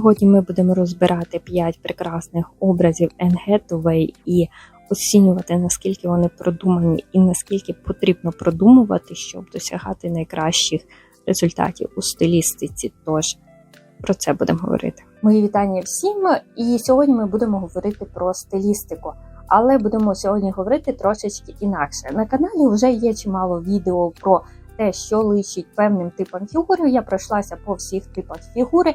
Сьогодні ми будемо розбирати 5 прекрасних образів Hathaway і оцінювати, наскільки вони продумані і наскільки потрібно продумувати, щоб досягати найкращих результатів у стилістиці. Тож про це будемо говорити. Мої вітання всім! І сьогодні ми будемо говорити про стилістику. Але будемо сьогодні говорити трошечки інакше. На каналі вже є чимало відео про те, що личить певним типам фігури. Я пройшлася по всіх типах фігури.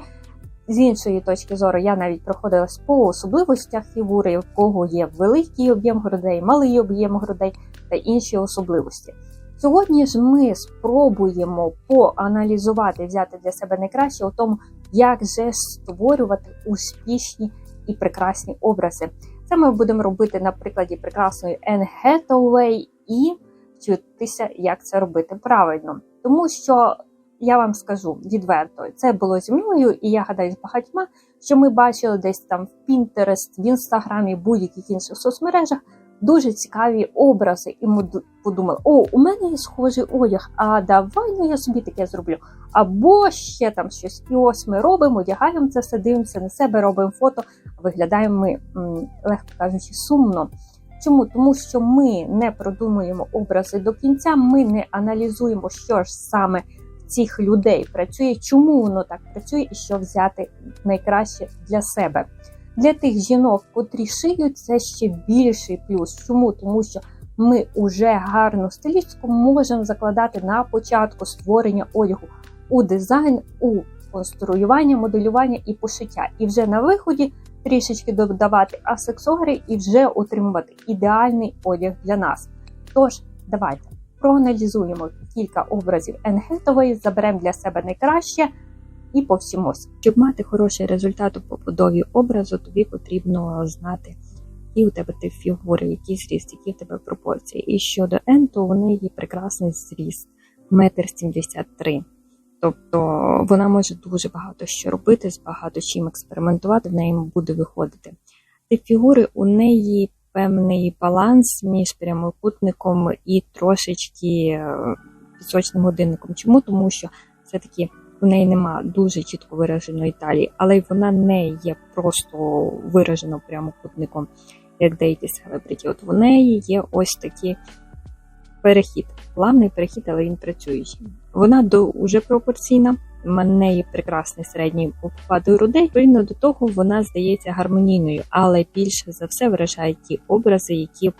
З іншої точки зору, я навіть проходилась по особливостях фігури, в кого є великий об'єм грудей, малий об'єм грудей та інші особливості. Сьогодні ж ми спробуємо поаналізувати, взяти для себе найкраще у тому, як же створювати успішні і прекрасні образи. Це ми будемо робити на прикладі прекрасної Anne Hathaway і вчитися, як це робити правильно. Тому що я вам скажу відверто, це було зі мною, і я гадаю з багатьма, що ми бачили десь там в Pinterest, в інстаграмі, будь-яких інших соцмережах дуже цікаві образи. І ми подумали, о, у мене є схожий одяг, а давай ну я собі таке зроблю. Або ще там щось. І ось ми робимо, одягаємо це все, дивимося на себе, робимо фото, виглядаємо ми, легко кажучи, сумно. Чому? Тому що ми не продумуємо образи до кінця, ми не аналізуємо, що ж саме цих людей працює, чому воно так працює, і що взяти найкраще для себе. Для тих жінок, котрі шиють, це ще більший плюс. Чому? Тому що ми вже гарну стилістику можемо закладати на початку створення одягу у дизайн, у конструювання, моделювання і пошиття. І вже на виході трішечки додавати асексуари і вже отримувати ідеальний одяг для нас. Тож, давайте проаналізуємо кілька образів Hathaway, заберемо для себе найкраще і повсімось. Щоб мати хороший результат у побудові образу, тобі потрібно знати, які у тебе тип фігури, який зріст, які в тебе пропорції. І щодо N, то у неї прекрасний зріст, метр сімдесят три. Тобто вона може дуже багато що робити, з багато чим експериментувати, в неї буде виходити. Тип фігури у неї певний баланс між прямокутником і трошечки пісочним годинником. Чому? Тому що все-таки у неї нема дуже чітко вираженої талії, але й вона не є просто виражено прямокутником, як деякі селебриті. От в неї є ось такий перехід, плавний перехід, але він працюючий. Вона до уже пропорційна. У неї прекрасний середній попад грудей. Відповідно до того вона здається гармонійною, але більше за все виражає ті образи, які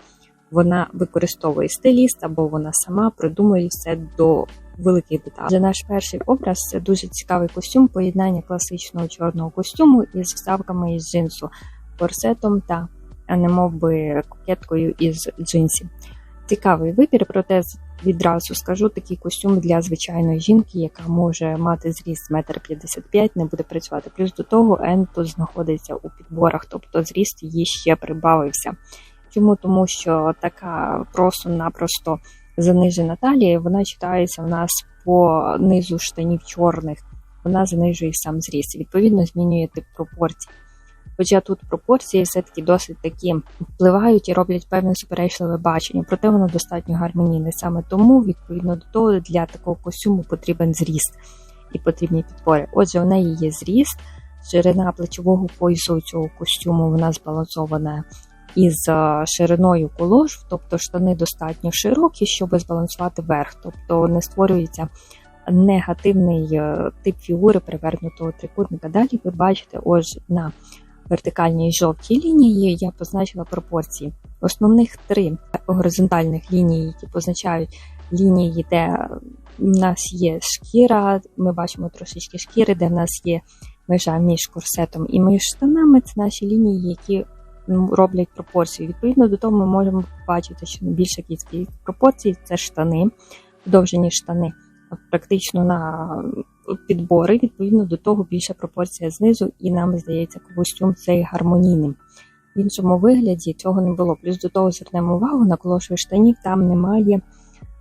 вона використовує стиліст, або вона сама придумує все до великих деталей. Вже наш перший образ це дуже цікавий костюм, поєднання класичного чорного костюму із вставками із джинсу, корсетом та немов би кокеткою із джинсів. Цікавий вибір, проте відразу скажу такий костюм для звичайної жінки, яка може мати зріст 1,55 м, не буде працювати. Плюс до того тут знаходиться у підборах, тобто зріст її ще прибавився. Чому? Тому що така просто-напросто занижена талія, вона читається у нас по низу штанів чорних, вона занижує сам зріст. Відповідно, змінює тип пропорцій. Хоча тут пропорції все-таки досить такі впливають і роблять певне суперечливе бачення, проте воно достатньо гармонійне. Саме тому, відповідно до того, для такого костюму потрібен зріст і потрібні підпори. Отже, у неї є зріст, ширина плечового поясу цього костюму вона збалансована із шириною колош, тобто штани достатньо широкі, щоб збалансувати верх, тобто не створюється негативний тип фігури перевернутого трикутника. Далі ви бачите, ось на вертикальній жовтій лінії я позначила пропорції. Основних три горизонтальних ліній, які позначають лінії, де в нас є шкіра, ми бачимо трошечки шкіри, де в нас є межа між корсетом і між штанами. Це наші лінії, які роблять пропорції. Відповідно до того, ми можемо побачити, що більша кількість пропорцій це штани, подовжені штани, практично на підбори. Відповідно до того, більша пропорція знизу, і нам здається, костюм цей гармонійним. В іншому вигляді цього не було. Плюс до того звернемо увагу на колошові штанів, там немає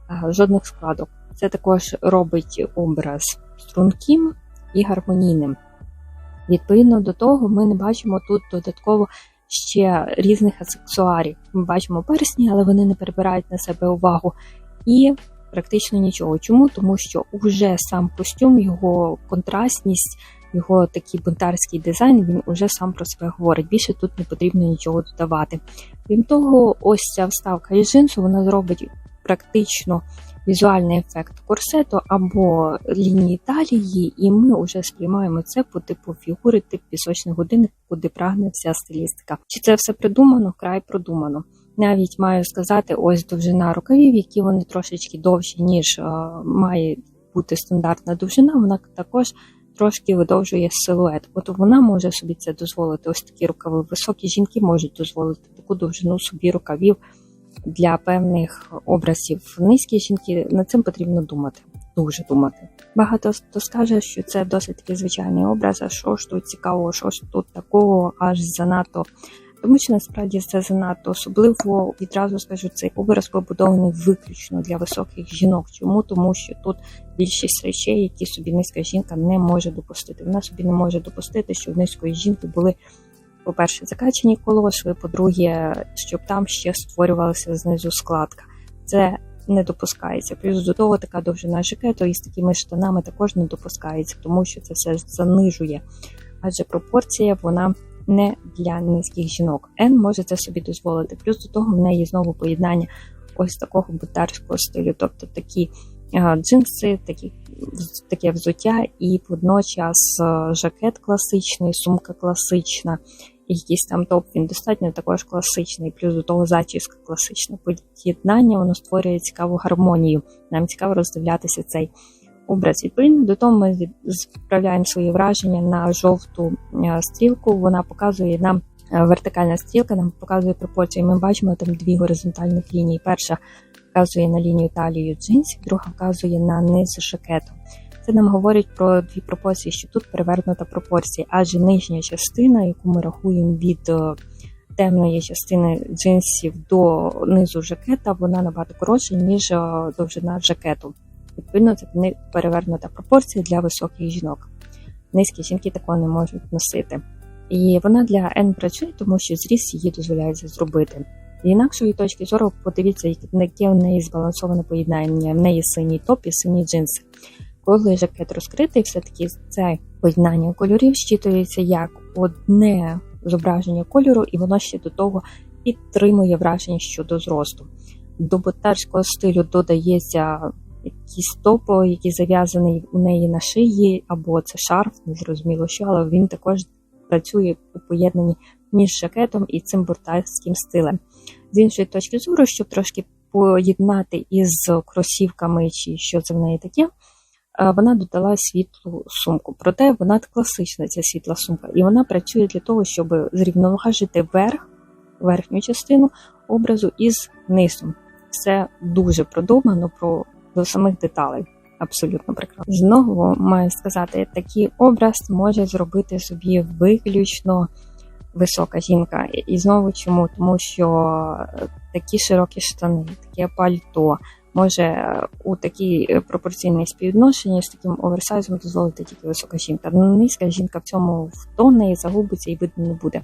а, жодних складок. Це також робить образ струнким і гармонійним. Відповідно до того, ми не бачимо тут додатково ще різних аксесуарів. Ми бачимо персні, але вони не перебирають на себе увагу. І практично нічого. Чому? Тому що вже сам костюм, його контрастність, його такий бунтарський дизайн, він уже сам про себе говорить. Більше тут не потрібно нічого додавати. Крім того, ось ця вставка із джинсу вона зробить практично візуальний ефект корсету або лінії талії, і ми вже сприймаємо це по типу фігури, тип пісочних годинник, куди прагне вся стилістика. Чи це все придумано? Край продумано. Навіть маю сказати, ось довжина рукавів, які вони трошечки довші, ніж е, має бути стандартна довжина, вона також трошки видовжує силует. От вона може собі це дозволити. Ось такі рукави. Високі жінки можуть дозволити таку довжину собі рукавів для певних образів. Низькі жінки над цим потрібно думати. Дуже думати. Багато хто скаже, що це досить такий звичайний образ, а що ж тут цікавого, що ж тут такого, аж занадто. Тому що насправді це занадто особливо відразу скажу, цей образ побудований виключно для високих жінок. Чому? Тому що тут більшість речей, які собі низька жінка не може допустити. Вона собі не може допустити, що в низької жінки були, по-перше, закачені колошви, по-друге, щоб там ще створювалася знизу складка. Це не допускається. Плюс до того така довжина жакету із такими штанами також не допускається, тому що це все занижує. Адже пропорція вона не для низьких жінок. Н може це собі дозволити. Плюс до того в неї знову поєднання ось такого бутарського стилю, тобто такі джинси, такі, таке взуття, і водночас жакет класичний, сумка класична, якийсь там топ, він достатньо також класичний, плюс до того зачіска класична. Поєднання воно створює цікаву гармонію. Нам цікаво роздивлятися цей образ. Відповідно до того, ми відправляємо свої враження на жовту е, стрілку. Вона показує нам е, вертикальна стрілка, нам показує пропорції. Ми бачимо там дві горизонтальних лінії. Перша вказує на лінію талію джинсів, друга вказує на низ шакету. Це нам говорить про дві пропорції, що тут перевернута пропорція, адже нижня частина, яку ми рахуємо від е, темної частини джинсів до низу жакета, вона набагато коротша, ніж довжина жакету. Відповідно, це перевернута пропорція для високих жінок. Низькі жінки такого не можуть носити. І вона для N працює, тому що зріст її дозволяє це зробити. З інакшої точки зору, подивіться, яке в неї збалансоване поєднання. В неї синій топ і сині джинси. Коли жакет розкритий, все-таки це поєднання кольорів щитується як одне зображення кольору, і воно ще до того підтримує враження щодо зросту. До ботарського стилю додається якийсь топ, який зав'язаний у неї на шиї, або це шарф, не зрозуміло що, але він також працює у поєднанні між жакетом і цим буртайським стилем. З іншої точки зору, щоб трошки поєднати із кросівками, чи що це в неї таке, вона додала світлу сумку. Проте вона класична, ця світла сумка, і вона працює для того, щоб зрівноважити верх, верхню частину образу із низом. Все дуже продумано про до самих деталей. Абсолютно прекрасно. Знову маю сказати, такий образ може зробити собі виключно висока жінка. І знову чому? Тому що такі широкі штани, таке пальто може у такій пропорційній співвідношенні з таким оверсайзом дозволити тільки висока жінка. Ну, низька жінка в цьому втоне і загубиться і видно не буде.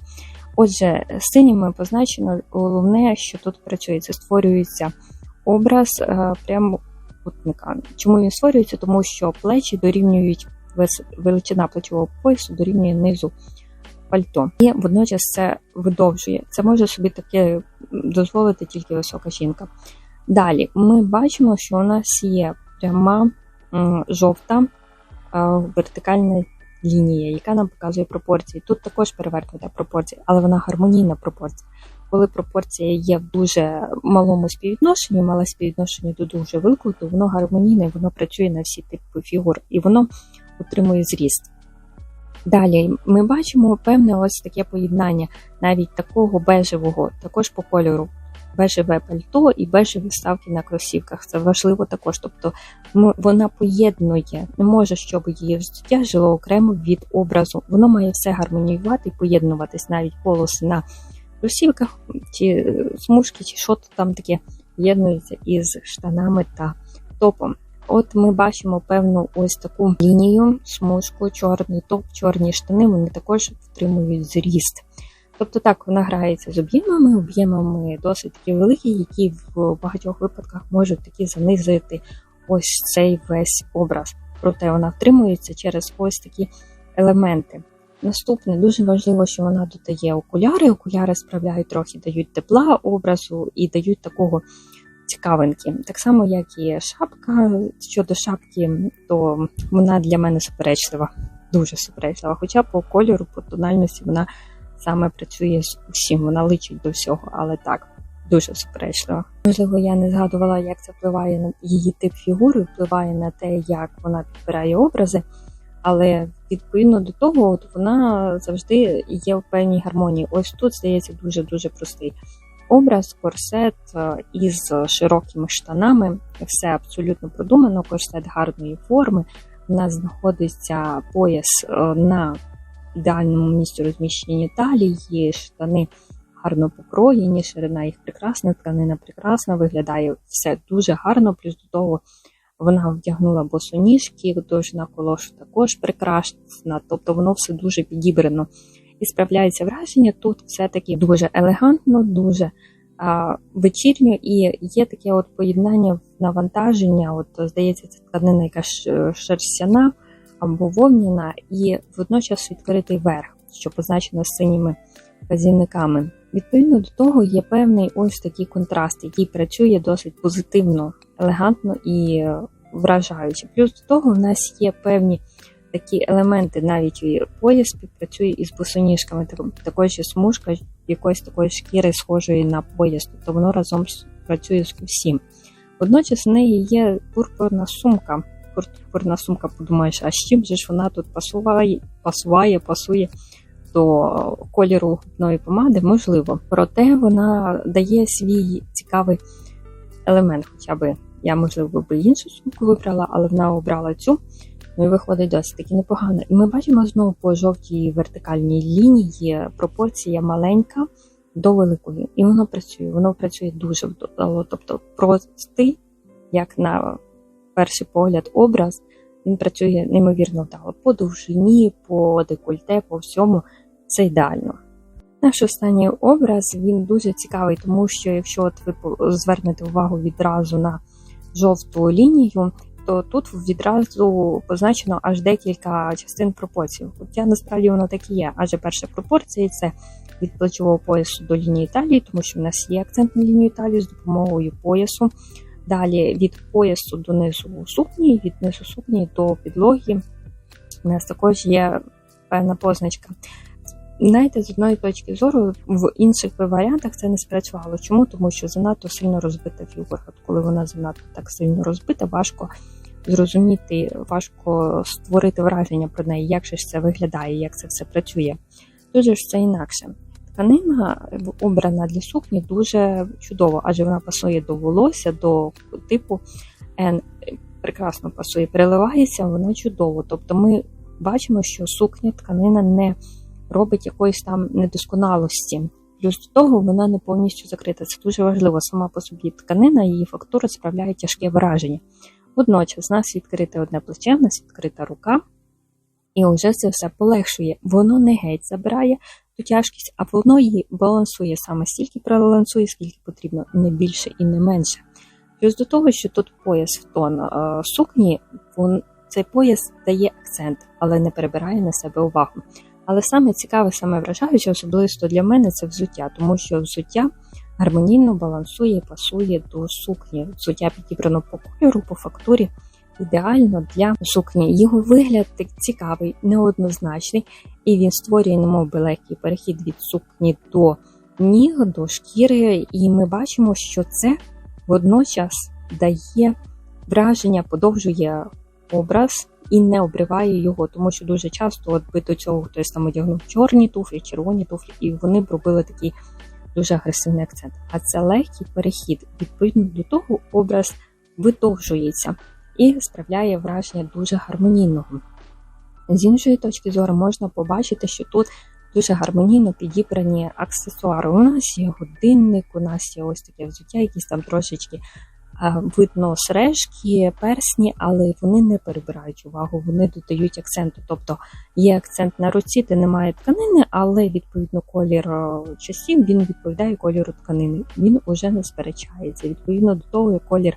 Отже, синіми позначено головне, що тут працює, це створюється образ е, прямо трикутника. Чому він створюється? Тому що плечі дорівнюють величина плечового поясу дорівнює низу пальто. І водночас це видовжує. Це може собі таке дозволити тільки висока жінка. Далі ми бачимо, що у нас є пряма жовта вертикальна лінія, яка нам показує пропорції. Тут також перевернута пропорція, але вона гармонійна пропорція коли пропорція є в дуже малому співвідношенні, мале співвідношення до дуже великого, то воно гармонійне, воно працює на всі типи фігур і воно утримує зріст. Далі ми бачимо певне ось таке поєднання навіть такого бежевого, також по кольору. Бежеве пальто і бежеві ставки на кросівках. Це важливо також. Тобто вона поєднує, не може, щоб її життя жило окремо від образу. Воно має все гармоніювати і поєднуватись навіть полоси на кросівках, чи смужки, чи що то там таке єднується із штанами та топом. От ми бачимо певну ось таку лінію, смужку, чорний топ, чорні штани, вони також втримують зріст. Тобто так, вона грається з об'ємами, об'ємами досить такі великі, які в багатьох випадках можуть такі занизити ось цей весь образ. Проте вона втримується через ось такі елементи. Наступне дуже важливо, що вона додає окуляри. Окуляри справляють трохи, дають тепла образу і дають такого цікавинки. Так само, як і шапка. Щодо шапки, то вона для мене суперечлива, дуже суперечлива. Хоча по кольору, по тональності вона саме працює з усім, вона личить до всього, але так. Дуже суперечлива. Можливо, я не згадувала, як це впливає на її тип фігури, впливає на те, як вона підбирає образи, але відповідно до того, от вона завжди є в певній гармонії. Ось тут здається дуже дуже простий образ, корсет е, із широкими штанами. Все абсолютно продумано, корсет гарної форми. У нас знаходиться пояс е, на ідеальному місці розміщення талії, штани гарно покроєні, ширина їх прекрасна, тканина прекрасна, виглядає все дуже гарно. Плюс до того вона вдягнула босоніжки, довжина колошу також прекрасна, тобто воно все дуже підібрано. І справляється враження тут все-таки дуже елегантно, дуже а, вечірньо, і є таке от поєднання навантаження. От здається, це тканина, яка шерстяна або вовняна, і водночас відкритий верх, що позначено синіми вказівниками. Відповідно до того, є певний ось такий контраст, який працює досить позитивно, елегантно і вражаюче. Плюс до того, в нас є певні такі елементи, навіть пояс співпрацює із босоніжками, також є смужка якоїсь такої шкіри, схожої на пояс, тобто воно разом працює з усім. Водночас в неї є пурпурна сумка. Пурпурна сумка, подумаєш, а з чим же ж вона тут пасуває, пасуває, пасує до кольору губної помади, можливо. Проте вона дає свій цікавий елемент, хоча би я, можливо, би іншу сумку вибрала, але вона обрала цю. Ну і виходить досить таки непогано. І ми бачимо знову по жовтій вертикальній лінії пропорція маленька до великої. І воно працює. Воно працює дуже вдало. Тобто простий, як на перший погляд, образ, він працює неймовірно вдало. По довжині, по декольте, по всьому це ідеально. Наш останній образ він дуже цікавий, тому що якщо от ви звернете увагу відразу на жовту лінію, то тут відразу позначено аж декілька частин пропорцій. Хоча насправді воно так і є. Адже перша пропорція це від плечового поясу до лінії талії, тому що в нас є акцент на лінію талії з допомогою поясу. Далі від поясу до низу сукні, від низу сукні до підлоги. У нас також є певна позначка. Знаєте, з одної точки зору в інших варіантах це не спрацювало. Чому? Тому що занадто сильно розбита фігура. Коли вона занадто так сильно розбита, важко зрозуміти, важко створити враження про неї, як же це виглядає, як це все працює. Дуже ж це інакше. Тканина обрана для сукні дуже чудово, адже вона пасує до волосся, до типу N прекрасно пасує, переливається, вона чудово. Тобто ми бачимо, що сукня тканина не робить якоїсь там недосконалості. Плюс до того вона не повністю закрита. Це дуже важливо. Сама по собі тканина, її фактура справляє тяжке враження. Водночас, у нас відкрите одне плече, у нас відкрита рука, і вже це все полегшує. Воно не геть забирає ту тяжкість, а воно її балансує саме стільки балансує, скільки потрібно, не більше і не менше. Плюс до того, що тут пояс в тон е, сукні, цей пояс дає акцент, але не перебирає на себе увагу. Але саме цікаве, саме вражаюче, особисто для мене це взуття, тому що взуття гармонійно балансує, пасує до сукні. Взуття підібрано по кольору, по фактурі. Ідеально для сукні. Його вигляд цікавий, неоднозначний, і він створює, немов би легкий перехід від сукні до ніг, до шкіри. І ми бачимо, що це водночас дає враження, подовжує образ і не обриває його, тому що дуже часто от би до цього хтось там одягнув чорні туфлі, червоні туфлі, і вони б робили такий дуже агресивний акцент. А це легкий перехід. Відповідно до того, образ видовжується і справляє враження дуже гармонійного. З іншої точки зору можна побачити, що тут дуже гармонійно підібрані аксесуари. У нас є годинник, у нас є ось таке взуття, якісь там трошечки видно сережки, персні, але вони не перебирають увагу, вони додають акценту. Тобто є акцент на руці, де немає тканини, але відповідно колір часів він відповідає кольору тканини. Він уже не сперечається. Відповідно до того, колір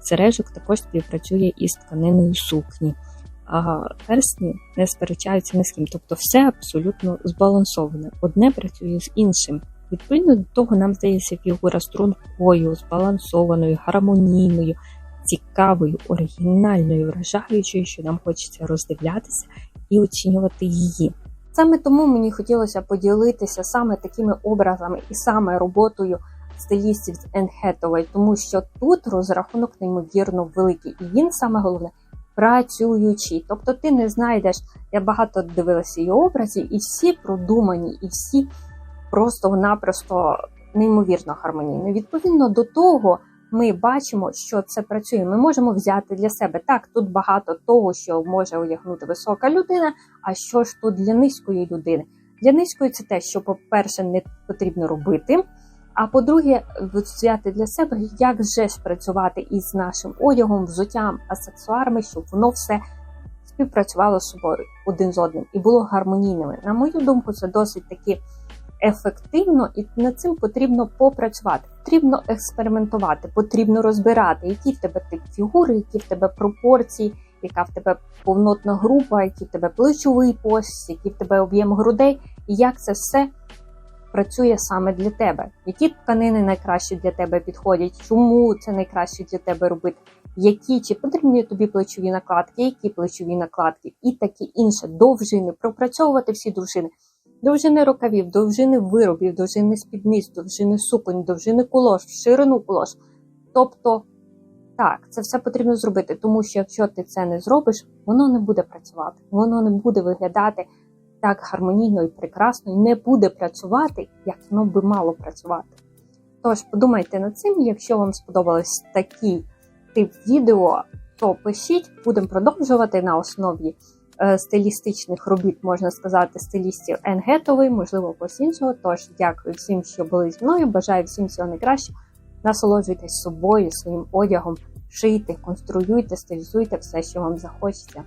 сережок також співпрацює із тканиною сукні. а персні не сперечаються ні з ким. Тобто все абсолютно збалансоване. Одне працює з іншим. Відповідно до того, нам здається фігура стрункою, збалансованою, гармонійною, цікавою, оригінальною, вражаючою, що нам хочеться роздивлятися і оцінювати її. Саме тому мені хотілося поділитися саме такими образами і саме роботою стилістів з Hathaway, тому що тут розрахунок неймовірно великий, і він саме головне працюючий. Тобто ти не знайдеш, я багато дивилася її образів, і всі продумані, і всі просто-напросто неймовірно гармонійні. Відповідно до того, ми бачимо, що це працює. Ми можемо взяти для себе так. Тут багато того, що може одягнути висока людина. А що ж тут для низької людини? Для низької це те, що, по-перше, не потрібно робити. А по-друге, взяти для себе, як же ж працювати із нашим одягом, взуттям, аксесуарами, щоб воно все співпрацювало з собою один з одним і було гармонійними. На мою думку, це досить таки ефективно, і над цим потрібно попрацювати. Потрібно експериментувати, потрібно розбирати, які в тебе тип фігури, які в тебе пропорції, яка в тебе повнотна група, який в тебе плечовий пояс, який в тебе об'єм грудей, і як це все працює саме для тебе. Які тканини найкраще для тебе підходять, чому це найкраще для тебе робити, які чи потрібні тобі плечові накладки, які плечові накладки, і такі інше довжини, пропрацьовувати всі довжини. Довжини рукавів, довжини виробів, довжини спідниць, довжини суконь, довжини кулош, ширину кулош. Тобто, так, це все потрібно зробити, тому що якщо ти це не зробиш, воно не буде працювати, воно не буде виглядати так гармонійно і прекрасно, і не буде працювати, як воно би мало працювати. Тож, подумайте над цим, якщо вам сподобалось такий тип відео, то пишіть, будемо продовжувати на основі стилістичних робіт, можна сказати, стилістів Енгетовий, можливо, когось іншого. Тож, дякую всім, що були зі мною. Бажаю всім всього найкращого. Насолоджуйтесь собою, своїм одягом, шийте, конструюйте, стилізуйте все, що вам захочеться.